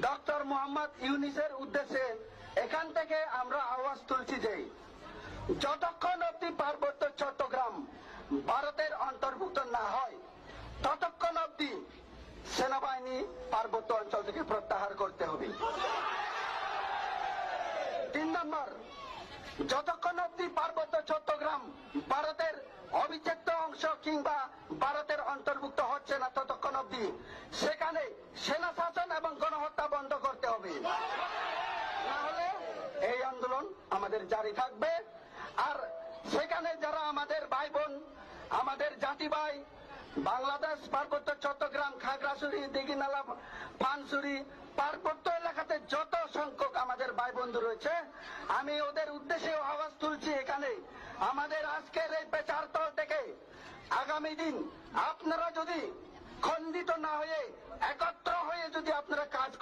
Doctor Mohammad ইউনিসের উদ্দেশ্যে এখান থেকে আমরা আওয়াজ তুলছি যে যতক্ষণ অব্দি পার্বত্য চট্টগ্রাম ভারতের অন্তর্ভুক্ত না হয়, ততক্ষণ অব্দি সেনাবাহিনী পার্বত্য অঞ্চল থেকে প্রত্যাহার করতে হবে। তিন নম্বর, যতক্ষণ অব্দি পার্বত্য চট্টগ্রাম ভারতের অবিচ্ছেদ্য অংশ কিংবা ভারতের অন্তর্ভুক্ত হচ্ছে না, ততক্ষণ অব্দি সেখানে সেনা শাসন এবং গণহত্যা বন্ধ করতে হবে না হলে এই আন্দোলন আমাদের জারি থাকবে। আর সেখানে যারা আমাদের ভাই বোন, আমাদের জাতি ভাই, বাংলাদেশ পার্বত্য চট্টগ্রাম, খাগড়াছড়ি, দিঘিনালা, পানসুরি পার্বত্য এলাকাতে যত সংখ্যক আমাদের ভাই বন্ধু রয়েছে, আমি ওদের উদ্দেশ্যে আওয়াজ তুলছি এখানে। আমাদের আজকের এই পেচার তল থেকে আগামী দিন আপনারা যদি খণ্ডিত না হয়ে একত্র হয়ে যদি আপনারা কাজ